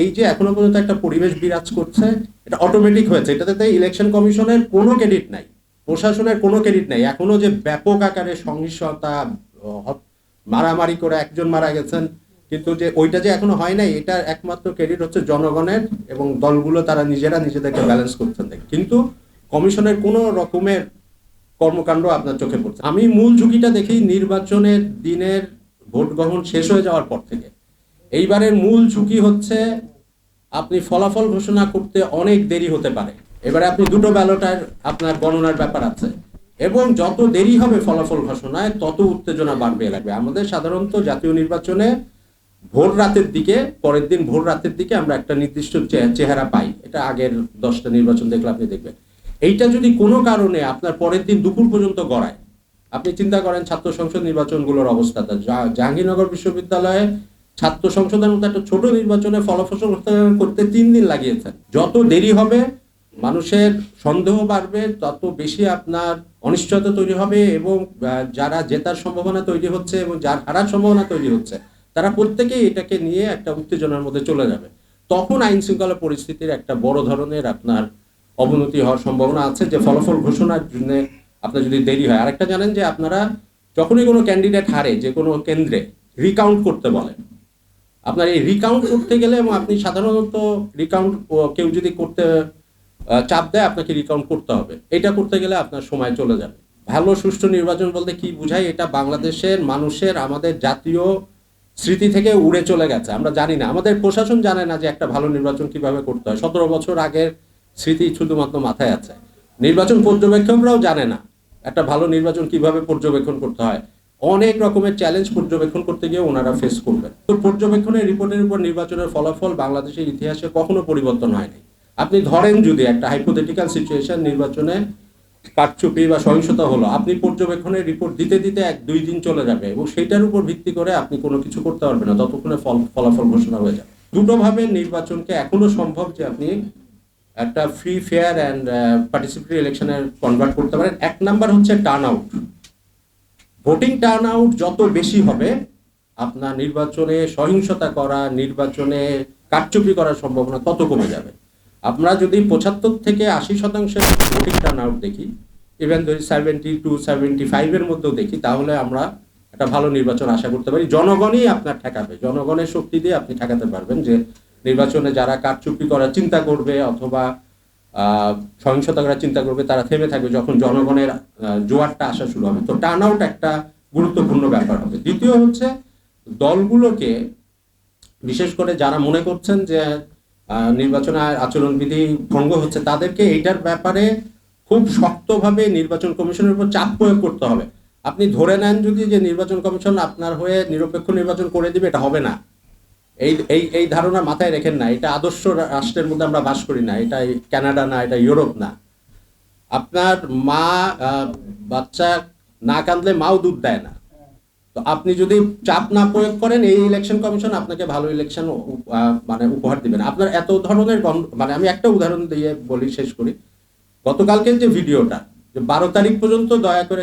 এই যে এখনও পর্যন্ত একটা পরিবেশ বিরাজ করছে, এটা অটোমেটিক হয়েছে। এটাতে ইলেকশন কমিশনের কোনো ক্রেডিট নাই। প্রশাসনের কোনো ক্রেডিট নাই। এখনও যে ব্যাপক আকারে সহিংসতা মারামারি করে একজন মারা গেছেন, কিন্তু যে ওইটা যে এখনও হয় নাই, এটার একমাত্র ক্রেডিট হচ্ছে জনগণের এবং দলগুলো তারা নিজেরা নিজেদেরকে ব্যালেন্স করছেন কিন্তু কমিশনের কোনো রকমের কর্মকাণ্ড আপনার চোখে পড়ছে আমি মূল ঝুঁকিটা দেখি নির্বাচনের দিনের ভোট গ্রহণ শেষ হয়ে যাওয়ার পর থেকে। এইবারের মূল ঝুঁকি হচ্ছে আপনি ফলাফল ঘোষণা করতে অনেক দেরি হতে পারে। এবারে আপনি দুটো ব্যালটার আপনার গণনার ব্যাপার আছে। এবং যত দেরি হবে ফলাফল ঘোষণায়, তত উত্তেজনা বাড়বে লাগবে। আমাদের সাধারণত জাতীয় নির্বাচনে ভোর রাতের দিকে, পরের দিন ভোর রাতের দিকে আমরা একটা নির্দিষ্ট চেহারা পাই। এটা আগের দশটা নির্বাচন দেখলে আপনি দেখবেন। এইটা যদি কোনো কারণে আপনার পরের দিন দুপুর পর্যন্ত গড়ায়, আপনি চিন্তা করেন ছাত্র সংসদ নির্বাচনগুলোর অবস্থাটা জাহাঙ্গীরনগর বিশ্ববিদ্যালয়ে ছাত্র সংসদের মতো একটা ছোট নির্বাচনে ফলাফল করতে তিন দিন লাগিয়েছেন যত দেরি হবে, মানুষের সন্দেহ বাড়বে, তত বেশি আপনার অনিশ্চয়তা তৈরি হবে এবং যারা জেতার সম্ভাবনা তৈরি হচ্ছে এবং যার হারার সম্ভাবনা তৈরি হচ্ছে, তারা প্রত্যেকেই এটাকে নিয়ে একটা উত্তেজনার মধ্যে চলে যাবে। তখন আইন শৃঙ্খলা পরিস্থিতির একটা বড় ধরনের আপনার অবনতি হওয়ার সম্ভাবনা আছে যে ফলাফল ঘোষণার জন্য আপনার যদি দেরি হয়। আরেকটা জানেন যে আপনারা যখনই কোনো ক্যান্ডিডেট হারে, যে কোনো কেন্দ্রে রিকাউন্ট করতে বলেন আপনার এই রিকাউন্ট করতে গেলে এবং আপনি সাধারণত রিকাউন্ট কেউ যদি করতে চাপ দেয়, আপনাকে রিকাউন্ট করতে হবে। এটা করতে গেলে আপনার সময় চলে যাবে। ভালো, সুষ্ঠু নির্বাচন বলতে কি বুঝায় এটা বাংলাদেশের মানুষের, আমাদের জাতীয় স্মৃতি থেকে উড়ে চলে গেছে। আমরা জানি না। আমাদের প্রশাসন জানে না যে একটা ভালো নির্বাচন কীভাবে করতে হয়। সতেরো বছর আগের স্মৃতি শুধুমাত্র মাথায় আছে। নির্বাচন পর্যবেক্ষকরাও জানে না একটা ভালো নির্বাচন কীভাবে পর্যবেক্ষণ করতে হয়। অনেক রকমের চ্যালেঞ্জ পর্যবেক্ষণ করতে গিয়ে ওনারা ফেস করবেন। তো পর্যবেক্ষণের রিপোর্টের উপর নির্বাচনের ফলাফল বাংলাদেশের ইতিহাসে কখনো পরিবর্তন হয়নি। আপনি ধরেন যদি একটা হাইপোথেটিক্যাল সিচুয়েশন নির্বাচনে কারচুপি বা সহিংসতা হলো, আপনি পর্যবেক্ষণের রিপোর্ট দিতে দিতে এক দুই দিন চলে যাবে এবং সেটার উপর ভিত্তি করে আপনি কোনো কিছু করতে পারবেন না, ততক্ষণে ফল, ফলাফল ঘোষণা হয়ে যাবে। দুটোভাবে নির্বাচনকে এখনও সম্ভব যে আপনি একটা ফ্রি ফেয়ার অ্যান্ড পার্টিসিপেটরি ইলেকশনে কনভার্ট করতে পারেন। এক নাম্বার হচ্ছে turn out voting turn out যত বেশি হবে, আপনার নির্বাচনে সহিংসতা করা, নির্বাচনে কারচুপি করার সম্ভাবনা তত কমে যাবে। আমরা যদি পঁচাত্তর থেকে আশি শতাংশের ভোটিং টার্ন আউট দেখি ইভেন যদি সেভেন্টি টু সেভেন্টি ফাইভের মধ্যেও দেখি, তাহলে আমরা একটা ভালো নির্বাচন আশা করতে পারি। জনগণই আপনার ঠেকাবে। জনগণের শক্তি দিয়ে আপনি ঠেকাতে পারবেন যে, নির্বাচনে যারা কারচুপি করার চিন্তা করবে অথবা আহ, সহিংসতা চিন্তা করবে তারা থেমে থাকবে যখন জনগণের জোয়ারটা আসা শুরু হবে। তো টার্ন আউট একটা গুরুত্বপূর্ণ ব্যাপার হবে। দ্বিতীয় হচ্ছে দলগুলোকে বিশেষ করে যারা মনে করছেন যে নির্বাচন আচরণবিধি ভঙ্গ হচ্ছে তাদেরকে এইটার ব্যাপারে খুব শক্তভাবে নির্বাচন কমিশনের উপর চাপ প্রয়োগ করতে হবে। আপনি ধরে নেন যদি যে নির্বাচন কমিশন আপনার হয়ে নিরপেক্ষ নির্বাচন করে দিবে এটা হবে না। এই এই এই ধারণা মাথায় রেখেন না। এটা আদর্শ রাষ্ট্রের মধ্যে আমরা বাস করি না। এটা কানাডা না, এটা ইউরোপ না। আপনার মা বাচ্চা না কাঁদলে মাও দুধ দেয় না। তো আপনি যদি চাপ না প্রয়োগ করেন, এই ইলেকশন কমিশন আপনাকে ভালো ইলেকশন মানে উপহার দিবেন আপনার এত ধরনের মানে আমি একটা উদাহরণ দিয়ে বলি, শেষ করি। গতকালকের যে ভিডিওটা, যে বারো তারিখ পর্যন্ত দয়া করে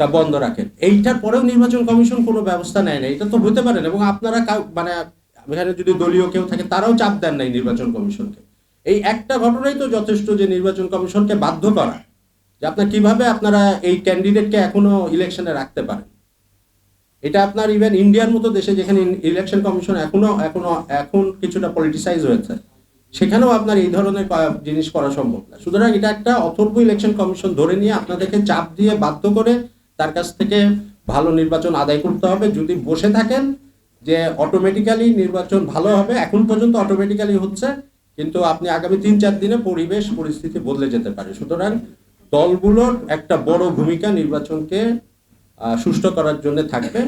চাঁদাবাজিটা বন্ধ রাখেন। এইটার পরেও নির্বাচন কমিশন কোনো ব্যবস্থা নেয় না এটা তো হতে পারে এবং আপনারা মানে এখানে যদি দলীয় কেউ থাকে, তারাও চাপ দেন নাই নির্বাচন কমিশনকে। এই একটা ঘটনাই তো যথেষ্ট যে নির্বাচন কমিশনকে বাধ্য করা, যে আপনার কীভাবে আপনারা এই ক্যান্ডিডেটকে এখনও ইলেকশনে রাখতে পারেন। এটা আপনার ইভেন ইন্ডিয়ার মতো দেশে যেখানে ইলেকশন কমিশন এখনও এখনও, এখন কিছুটা পলিটিসাইজ হয়েছে, সেখানেও আপনার এই ধরনের জিনিস করা সম্ভব না। সুতরাং এটা একটা অথর্ব ইলেকশন কমিশন ধরে নিয়ে আপনাদেরকে চাপ দিয়ে বাধ্য করে তার কাছ থেকে ভালো নির্বাচন আদায় করতে হবে। যদি বসে থাকেন যে অটোমেটিক্যালি নির্বাচন ভালো হবে, এখন পর্যন্ত অটোমেটিক্যালি হচ্ছে, কিন্তু আপনি আগামী তিন চার দিনে পরিবেশ, পরিস্থিতি বদলে যেতে পারে। সুতরাং দলগুলোর একটা বড় ভূমিকা নির্বাচনকে সুষ্ঠু করার জন্য থাকবে।